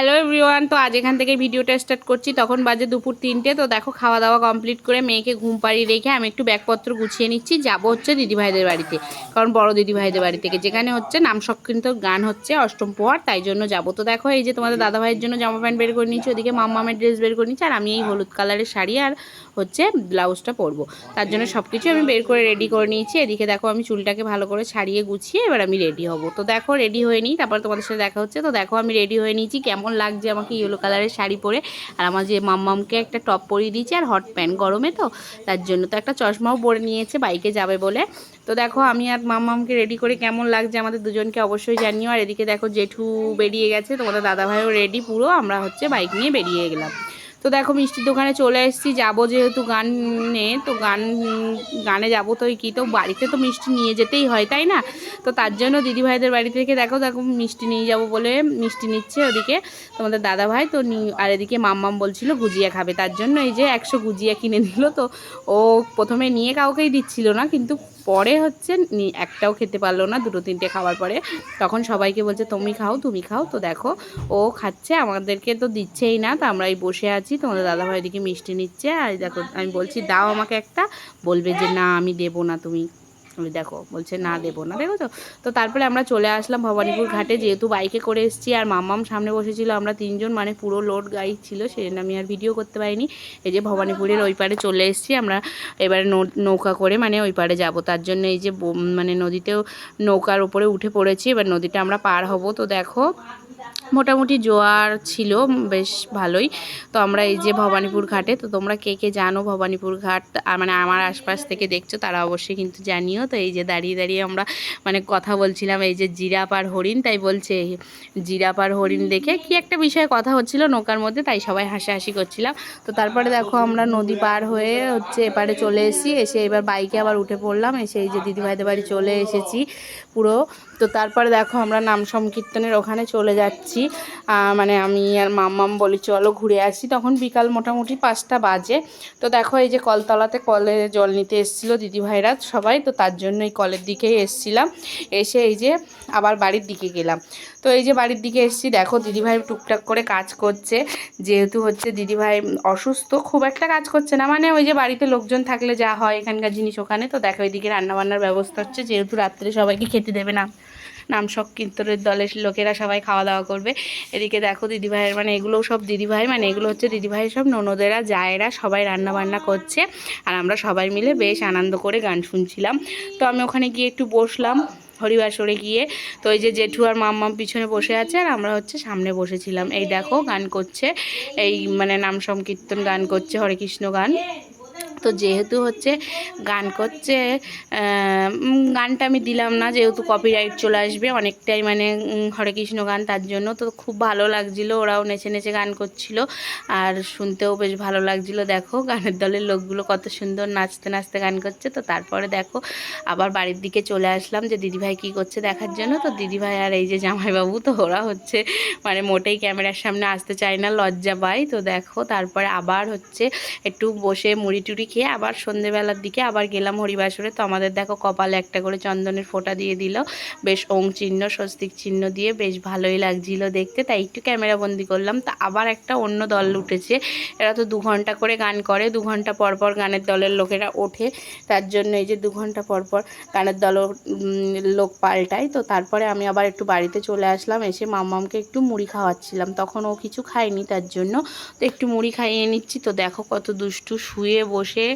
Hello everyone তো আজ এখান থেকে ভিডিওটা স্টার্ট করছি। তখন বাজে দুপুর তিনটে তো দেখো খাওয়া দাওয়া কমপ্লিট করে মেয়েকে ঘুম পাড়িয়ে রেখে আমি একটু ব্যাগপত্র গুছিয়ে নিচ্ছি। যাব হচ্ছে দিদিভাইদের বাড়িতে কারণ বড় দিদিভাইদের বাড়ি থেকে। যেখানে হচ্ছে নাম সংকীর্ত গান হচ্ছে অষ্টম পোহার তাই জন্য যাব। তো দেখো এই যে তোমাদের দাদাভাইয়ের জন্য জামা প্যান্ট বের করে নিচ্ছি ওদিকে মাম্মামের ড্রেস বের করে নিচ্ছি আর আমি এই হলুদ কালারের শাড়ি আর হচ্ছে ব্লাউজটা পরবো। তার জন্য সব কিছু আমি বের করে রেডি করে নিয়েছি। এদিকে দেখো আমি চুলটাকে ভালো করে ছাড়িয়ে গুছিয়ে এবার আমি রেডি হব। তো দেখো রেডি হয়ে নিই তারপর তোমাদের সাথে দেখা হচ্ছে। তো দেখো আমি রেডি হয়ে নিয়েছি কেমন লাগছে আমাকে ইয়েলো কালারের শাড়ি পরে? আর আমার যে মাম্মামকে একটা টপ পরিয়ে দিয়েছে আর হট প্যান্ট গরমে তো? তার জন্য তো একটা চশমাও পরে নিয়েছে বাইকে যাবে বলে। তো দেখো, আমি আর মাম্মামকে রেডি করে কেমন লাগছে আমাদের দুজনকে অবশ্যই জানিও। আর এদিকে দেখো, জেঠু বেরিয়ে গেছে, তোমাদের দাদাভাইও রেডি পুরো আমরা হচ্ছে বাইক নিয়ে বেরিয়ে গেলাম। তো দেখো মিষ্টির দোকানে চলে এসেছি, যাব যেহেতু গানে, তো গান, গানে যাব তো কি? তো বাড়িতে তো মিষ্টি নিয়ে যেতেই হয়, তাই না? তো তার জন্য দিদিভাইদের বাড়ি থেকে দেখো দেখো মিষ্টি নিয়ে যাব বলে মিষ্টি নিচ্ছে ওদিকে তোমাদের দাদা ভাই তো আর এদিকে মাম্মাম বলছিল গুজিয়া খাবে, তার জন্য এই যে একশো গুজিয়া কিনে দিল তো ও প্রথমে নিয়ে কাউকেই দিচ্ছিল না, কিন্তু পরে হচ্ছে একটাও খেতে পারল না, দুটো তিনটে খাওয়ার পরে। তখন সবাইকে বলছে, তুমি খাও তুমি খাও। তো দেখো, ও খাচ্ছে, আমাদেরকে তো দিচ্ছেই না, তো আমরা এই বসে আছি, তোমাদের দাদাভাই দিকে মিষ্টি নিচ্ছে, আর দেখো, আমি বলছি, দাও আমাকে একটা। বলবে যে, না, আমি দেবো না তুমি। দেখো, বলছে, না দেবো না। দেখো তো তো তারপরে আমরা চলে আসলাম ভবানীপুর ঘাটে, যেহেতু বাইকে করে এসেছি আর মাম্মাম সামনে বসেছিল, আমরা তিনজন মানে পুরো লোড গাড়ি ছিল সেজন্য আমি আর ভিডিও করতে পারিনি। এই যে ভবানীপুরের ওই পারে চলে এসেছি, আমরা এবারে নৌকা করে মানে ওই পারে যাব। তার জন্য এই যে মানে নদীতেও নৌকার উপরে উঠে পড়েছি, এবার নদীটা আমরা পার হব। তো দেখো মোটামুটি জোয়ার ছিল, বেশ ভালোই। তো আমরা এই যে ভবানীপুর ঘাটে, তো তোমরা কে কে জানো ভবানীপুর ঘাট? মানে আমার আশপাশ থেকে দেখছ, তারা অবশ্যই কিন্তু জানিও। তো এই যে দাঁড়িয়ে দাঁড়িয়ে আমরা মানে কথা বলছিলাম, এই যে জিরাপ আর হরিণ, তাই বলছে জিরাপ আর হরিণ দেখে কি একটা বিষয়ে কথা হচ্ছিল নৌকার মধ্যে, তাই সবাই হাসাহাসি করছিলাম। তো তারপরে দেখো আমরা নদী পার হয়ে হচ্ছে এপারে চলে এসেছি, এসে এবার বাইকে আবার উঠে পড়লাম, এসে এই যে দিদিভাইদের বাড়ি চলে এসেছি পুরো। তো তারপরে দেখো আমরা নাম সংকীর্তনের ওখানে চলে যাচ্ছি। আহ, মানে আমি আর মাম্মাম বলি চলো ঘুরে আসি। তখন বিকাল মোটামুটি পাঁচটা বাজে। তো দেখো এই যে কলতলাতে কলে জল নিতে এসেছিল দিদিভাইরা সবাই তো তার জন্য এই কলের দিকেই এসছিলাম। এসে এই যে আবার বাড়ির দিকে গেলাম। তো এই যে বাড়ির দিকে এসেছি দেখো দিদিভাই টুকটাক করে কাজ করছে। যেহেতু হচ্ছে দিদিভাই অসুস্থ খুব একটা কাজ করছে না। মানে ওই যে বাড়িতে লোকজন থাকলে যা হয় এখানকার জিনিস ওখানে। তো দেখো এদিকে রান্নাবান্নার ব্যবস্থা হচ্ছে যেহেতু রাত্রে সবাইকে খেতে দেবে না। নাম সংকীর্তনের দলের লোকেরা সবাই খাওয়া দাওয়া করবে। এদিকে দেখো দিদিভাইয়ের মানে এগুলোও সব দিদিভাই মানে এগুলো হচ্ছে দিদিভাইয়ের সব ননদেরা, জায়েরা সবাই রান্না বান্না করছে। আর আমরা সবাই মিলে বেশ আনন্দ করে গান শুনছিলাম। তো আমি ওখানে গিয়ে একটু বসলাম, হরিবাসরে গিয়ে। তো এই যে জেঠু আর মাম্মাম পিছনে বসে আছে আর আমরা হচ্ছে সামনে বসেছিলাম। এই দেখো গান করছে, এই মানে নাম সংকীর্তন গান করছে, হরে কৃষ্ণ গান। তো যেহেতু হচ্ছে গান করছে গানটা আমি দিলাম না, যেহেতু কপিরাইট চলে আসবে অনেকটাই মানে হরে কৃষ্ণ গান তার জন্য। তো খুব ভালো লাগছিল, ওরাও নেচে নেচে গান করছিল আর শুনতেও বেশ ভালো লাগছিল। দেখো গানের দলের লোকগুলো কত সুন্দর নাচতে নাচতে গান করছে। তো তারপরে দেখো আবার বাড়ির দিকে চলে আসলাম যে, দিদিভাই কী করছে দেখার জন্য? তো দিদিভাই আর এই যে জামাইবাবু, তো ওরা হচ্ছে মানে মোটেই ক্যামেরার সামনে আসতে চায় না, লজ্জা পায়। তো দেখো তারপরে আবার হচ্ছে একটু বসে মুড়ি টুড়ি খেয়ে আবার সন্ধেবেলার দিকে আবার গেলাম হরিবাসরে। তো আমাদের দেখো কপালে একটা করে চন্দনের ফোঁটা দিয়ে দিল। বেশ ওং চিহ্ন, স্বস্তিক চিহ্ন দিয়ে বেশ ভালোই লাগছিল দেখতে। তাই একটু ক্যামেরা বন্দি করলাম। তা আবার একটা অন্য দল উঠেছে। এরা তো দু ঘণ্টা করে গান করে। দু ঘণ্টা পর পর গানের দলের লোকেরা ওঠে। তার জন্য এই যে দু ঘণ্টা পর পর গানের দল লোক পাল্টায়। তো তারপরে আমি আবার একটু বাড়িতে চলে আসলাম। এসে মাম্মামকে একটু মুড়ি খাওয়াচ্ছিলাম। তখন ও কিছু খায়নি তার জন্য। তো একটু মুড়ি খাইয়ে নিচ্ছি। তো দেখো কত দুষ্টু শুয়ে বসে বসে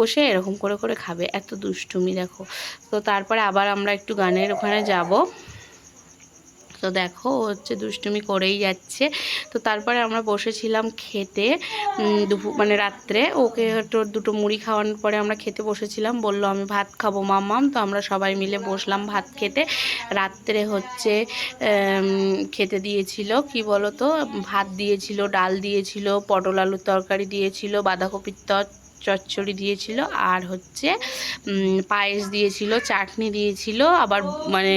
বসে এরকম করে করে খাবে। এত দুষ্টুমি, দেখো। তো তারপরে আবার আমরা একটু গানের ওখানে যাব। তো দেখো হচ্ছে দুষ্টুমি করেই যাচ্ছে। তো তারপরে আমরা বসেছিলাম খেতে দুপুর মানে রাত্রে। ওকে একটু দুটো মুড়ি খাওয়ানোর পরে আমরা খেতে বসেছিলাম। বলল, আমি ভাত খাব, মাম্মাম। তো আমরা সবাই মিলে বসলাম ভাত খেতে। রাত্রে হচ্ছে খেতে দিয়েছিল, কি বলো তো ভাত দিয়েছিল, ডাল দিয়েছিল, পটল আলুর তরকারি দিয়েছিল, বাঁধাকপির তর চচ্চড়ি দিয়েছিল, আর হচ্ছে পায়েস দিয়েছিল, চাটনি দিয়েছিল, আবার মানে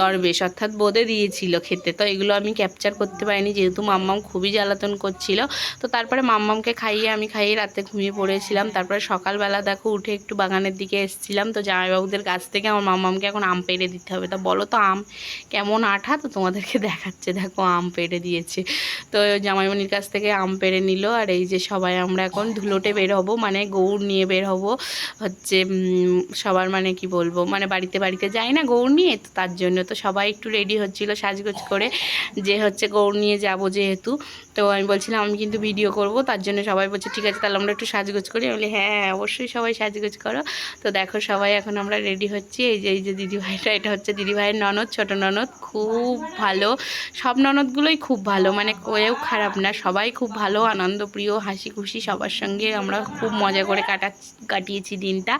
দরবেশ অর্থাৎ বোঁদে দিয়েছিল খেতে। তো এগুলো আমি ক্যাপচার করতে পারিনি, যেহেতু মাম্মাম খুবই জ্বালাতন করছিল। তো তারপরে মাম্মামকে খাইয়ে আমি খাইয়ে রাতে ঘুমিয়ে পড়েছিলাম। তারপরে সকালবেলা দেখো, উঠে একটু বাগানের দিকে এসেছিলাম। তো জামাইবাবুদের কাছ থেকে আমার মাম্মামকে এখন আম পেড়ে দিতে হবে। তা বলো তো, আম কেমন আঠা? তো তোমাদেরকে দেখাচ্ছে, দেখো আম পেড়ে দিয়েছে। তো জামাইমণির কাছ থেকে আম পেড়ে নিল, আর এই যে সবাই আমরা এখন ধুলোটে বেরোবো মানে গৌড় নিয়ে বের হব। হচ্ছে সবার মানে কি বলব? মানে বাড়িতে বাড়িতে যাই না গৌড় নিয়ে, তো তার জন্য তো সবাই একটু রেডি হচ্ছিল সাজগোজ করে যে হচ্ছে গৌড় নিয়ে যাব যেহেতু। তো আমি বলছিলাম, আমি কিন্তু ভিডিও করব, তার জন্য সবাই বলছে, ঠিক আছে, তাহলে আমরা একটু সাজগোজ করি। আমি বলি হ্যাঁ হ্যাঁ অবশ্যই সবাই সাজগোজ করো। তো দেখো, সবাই এখন আমরা রেডি হচ্ছি। এই যে এই যে দিদিভাইটা এটা হচ্ছে দিদিভাইয়ের ননদ, ছোট ননদ, খুব ভালো। সব ননদগুলোই খুব ভালো মানে কেউ খারাপ না, সবাই খুব ভালো আনন্দপ্রিয় হাসি খুশি সবার সঙ্গে আমরা খুব মজা করে কাটা কাটিয়েছি দিনটা।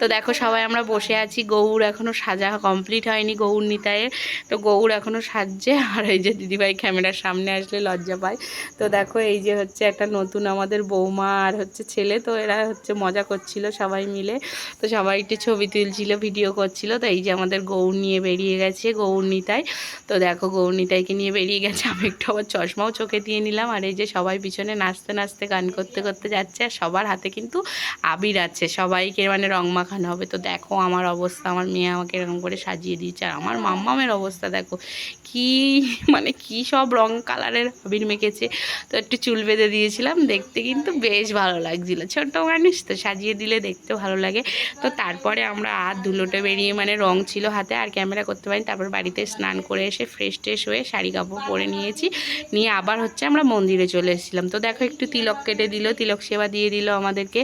তো দেখো সবাই আমরা বসে আছি। গৌর এখনও সাজা কমপ্লিট হয়নি গৌর নিতায়ের তো গৌর এখনও সাজছে। আর এই যে দিদিভাই ক্যামেরার সামনে আসলে লজ্জা পায়। তো দেখো এই যে হচ্ছে একটা নতুন আমাদের বৌমা আর হচ্ছে ছেলে। তো এরা হচ্ছে মজা করছিল সবাই মিলে। তো সবাই একটু ছবি তুলছিল ভিডিও করছিল। তো এই যে আমাদের গৌর নিয়ে বেরিয়ে গেছে, গৌর নিতাই। তো দেখো গৌর নিতাইকে নিয়ে বেরিয়ে গেছে। আমি একটু আবার চশমাও চোখে দিয়ে নিলাম। আর এই যে সবাই পিছনে নাচতে নাচতে গান করতে করতে যাচ্ছে। আর সবার হাতে কিন্তু আবির আছে, সবাইকে মানে রং মাখানো হবে। তো দেখো আমার অবস্থা, আমার মেয়ে আমাকে এরকম করে সাজিয়ে দিয়েছে আর আমার মাম্মামের অবস্থা দেখো। কি মানে কি সব রং কালারের আবির মেখেছে। তো একটু চুল বেঁধে দিয়েছিলাম, দেখতে কিন্তু বেশ ভালো লাগছিল। ছোট্ট মানুষ তো, সাজিয়ে দিলে দেখতে ভালো লাগে। তো তারপরে আমরা আর ধুলোটে বেরিয়ে মানে রং ছিল হাতে, আর ক্যামেরা করতে পারি তারপর বাড়িতে স্নান করে এসে ফ্রেশ ট্রেশ হয়ে শাড়ি কাপড় পরে নিয়েছি। নিয়ে আবার হচ্ছে আমরা মন্দিরে চলে এসেছিলাম। তো দেখো একটু তিলক কেটে দিল, তিলক সেবা দিয়ে দিল আমাদেরকে।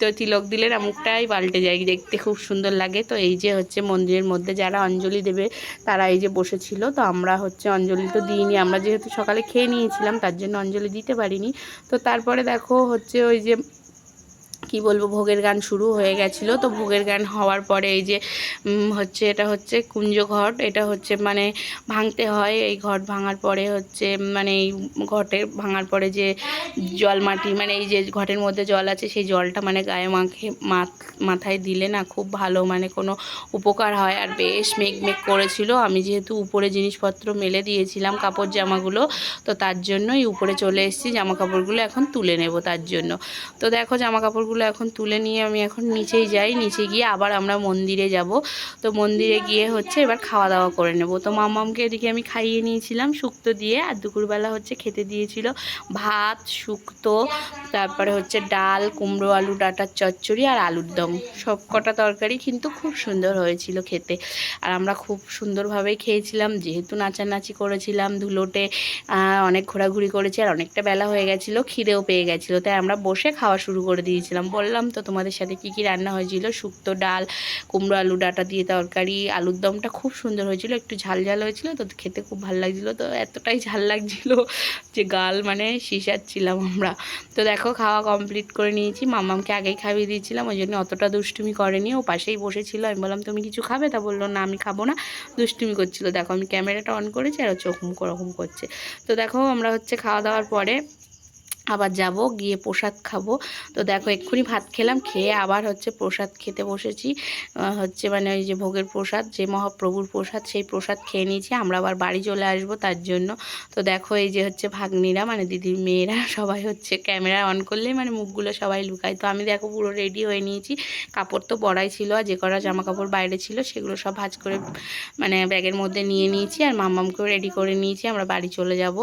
তো তিলক দিলে না মুখটাই পাল্টে যায়, দেখতে খুব সুন্দর লাগে। তো এই যে হচ্ছে মন্দিরের মধ্যে যারা অঞ্জলি দেবে, তারা এই যে বসেছিল। তো আমরা হচ্ছে অঞ্জলি তো দিইনি, আমরা যেহেতু সকালে খেয়ে নিয়েছিলাম, তার জন্য অঞ্জলি দিতে পারিনি। তো তারপরে দেখো হচ্ছে ওই যে কি বলব, ভোগের গান শুরু হয়ে গেছিল। তো ভোগের গান হওয়ার পরে এই যে হচ্ছে এটা হচ্ছে কুঞ্জ ঘট। এটা হচ্ছে মানে ভাঙতে হয়। এই ঘট ভাঙার পরে হচ্ছে মানে এই ঘটে ভাঙার পরে যে জল মাটি মানে এই যে ঘটের মধ্যে জল আছে, সেই জলটা মানে গায়ে মাখে মাথ- মাথায় দিলে না খুব ভালো মানে কোনো উপকার হয়। আর বেশ মেঘ মেঘ করেছিল। আমি যেহেতু উপরে জিনিসপত্র মেলে দিয়েছিলাম কাপড় জামাগুলো, তো তার জন্যই উপরে চলে এসেছি। জামা কাপড়গুলো এখন তুলে নেব তার জন্য। তো দেখো, জামা কাপড়গুলো এখন তুলে নিয়ে আমি এখন নিচেই যাই। নিচে গিয়ে আবার আমরা মন্দিরে যাব। তো মন্দিরে গিয়ে হচ্ছে এবার খাওয়া দাওয়া করে নেব। তো মামামকে এদিকে আমি খাইয়ে নিয়েছিলাম শুক্তো দিয়ে আর দুপুরবেলা হচ্ছে খেতে দিয়েছিল ভাত, শুক্তো, তারপরে হচ্ছে ডাল, কুমড়ো, আলু ডাঁটার চচ্চড়ি আর আলুর দম। সব কটা তরকারি কিন্তু খুব সুন্দর হয়েছিল খেতে। আর আমরা খুব সুন্দরভাবেই খেয়েছিলাম। যেহেতু নাচানাচি করেছিলাম ধুলোটে অনেক ঘোরাঘুরি করেছি আর অনেকটা বেলা হয়ে গেছিল, খিদেও পেয়ে গেছিল। তাই আমরা বসে খাওয়া শুরু করে দিয়েছিলাম। বললাম তো তোমাদের সাথে কি কি রান্না হয়েছিল? শুক্তো ডাল, কুমড়ো আলু ডাঁটা দিয়ে তরকারি, আলুর দমটা খুব সুন্দর হয়েছিল, একটু ঝাল ঝাল হয়েছিল তো খেতে খুব ভালো লাগছিল তো এতটাই ঝাল লাগছিল যে গাল মানে শিশাচ্ছিলাম আমরা। তো দেখো খাওয়া কমপ্লিট করে নিয়েছি, মামামকে আগেই খাইয়ে দিয়েছিলাম, ওই জন্য অতটা দুষ্টুমি করেনি, ও পাশেই বসেছিল, আমি বললাম, তুমি কিছু খাবে? তা বলল, না, আমি খাব না। দুষ্টুমি করছিল, দেখো আমি ক্যামেরাটা অন করেছি আর চোখ মুখ ওরকম করছে। তো দেখো আমরা হচ্ছে খাওয়া দাওয়ার পরে আবার যাব, গিয়ে প্রসাদ খাব। তো দেখো, এক্ষুনি ভাত খেলাম, খেয়ে আবার হচ্ছে প্রসাদ খেতে বসেছি। হচ্ছে মানে ওই যে ভোগের প্রসাদ, যে মহাপ্রভুর প্রসাদ, সেই প্রসাদ খেয়ে নিয়েছি। আমরা আবার বাড়ি চলে আসব তার জন্য। তো দেখো, এই যে হচ্ছে ভাগ্নিরা মানে দিদির মেয়েরা, সবাই হচ্ছে ক্যামেরা অন করলে মানে মুখগুলো সবাই লুকায়। তো আমি দেখো, পুরো রেডি হয়ে নিয়েছি। কাপড় তো বড়াই ছিল, আর যে কটা জামা কাপড় বাইরে ছিল, সেগুলো সব ভাজ করে মানে ব্যাগের মধ্যে নিয়ে নিয়েছি। আর মাম্মামকেও রেডি করে নিয়েছি। আমরা বাড়ি চলে যাব।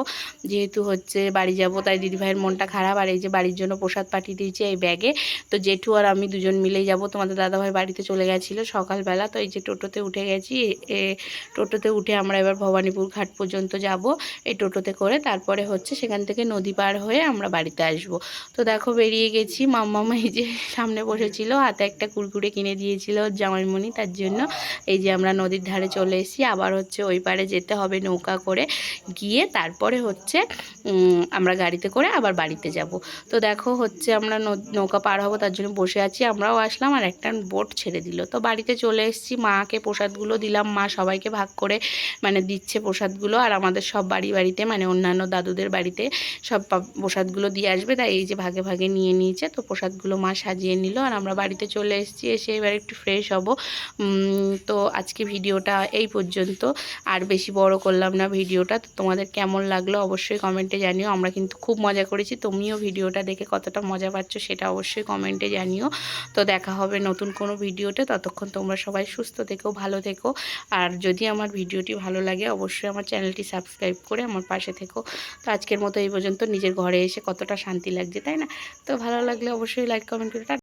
যেহেতু হচ্ছে বাড়ি যাব, তাই দিদিভাইয়ের মনটা খারাপ আর এই যে বাড়ির জন্য প্রসাদ পাঠিয়ে দিয়েছি এই ব্যাগে। তো জেঠু আর আমি দুজন মিলেই যাব। তোমাদের দাদাভাই বাড়িতে চলে গেছিল সকালবেলা। তো এই যে টোটোতে উঠে গেছি। টোটোতে উঠে আমরা এবার ভবানীপুর ঘাট পর্যন্ত যাব এই টোটোতে করে। তারপরে হচ্ছে সেখান থেকে নদী পার হয়ে আমরা বাড়িতে আসব। তো দেখো বেরিয়ে গেছি। মাম্মামা এই যে সামনে বসেছিল। হাতে একটা কুরকুরে কিনে দিয়েছিল জামাইমণি তার জন্য। এই যে আমরা নদীর ধারে চলে এসেছি। আবার হচ্ছে ওই পারে যেতে হবে নৌকা করে। গিয়ে তারপরে হচ্ছে আমরা গাড়িতে করে আবার বাড়িতে যাব। তো দেখো হচ্ছে আমরা নৌকা পার হব, তার জন্য বসে আছি। আমরাও আসলাম আর একটা বোট ছেড়ে দিল। তো বাড়িতে চলে এসেছি। মাকে প্রসাদগুলো দিলাম। মা সবাইকে ভাগ করে মানে দিচ্ছে প্রসাদগুলো আর আমাদের সব বাড়ি বাড়িতে মানে অন্যান্য দাদুদের বাড়িতে সব প্রসাদগুলো দিয়ে আসবে। তাই এই যে ভাগে ভাগে নিয়ে নিয়েছে। তো প্রসাদগুলো মা সাজিয়ে নিল আর আমরা বাড়িতে চলে এসেছি। এসে এবার একটু ফ্রেশ হব। তো আজকে ভিডিওটা এই পর্যন্ত। আর বেশি বড় করলাম না ভিডিওটা। তো তোমাদের কেমন লাগল অবশ্যই কমেন্টে জানিও। আমরা কিন্তু খুব মজা করেছি। তুমিও ভিডিওটা দেখে কতটা মজা পাচ্ছ সেটা অবশ্যই কমেন্টে জানিও। তো দেখা হবে নতুন কোনো ভিডিওতে, ততক্ষণ তোমরা সবাই সুস্থ থেকো, ভালো থেকো। আর যদি আমার ভিডিওটি ভালো লাগে, অবশ্যই আমার চ্যানেলটি সাবস্ক্রাইব করে আমার পাশে থেকো। তো আজকের মতো এই পর্যন্ত, নিজের ঘরে এসে কতটা শান্তি লাগছে, তাই না? তো ভালো লাগলে অবশ্যই লাইক কমেন্ট করে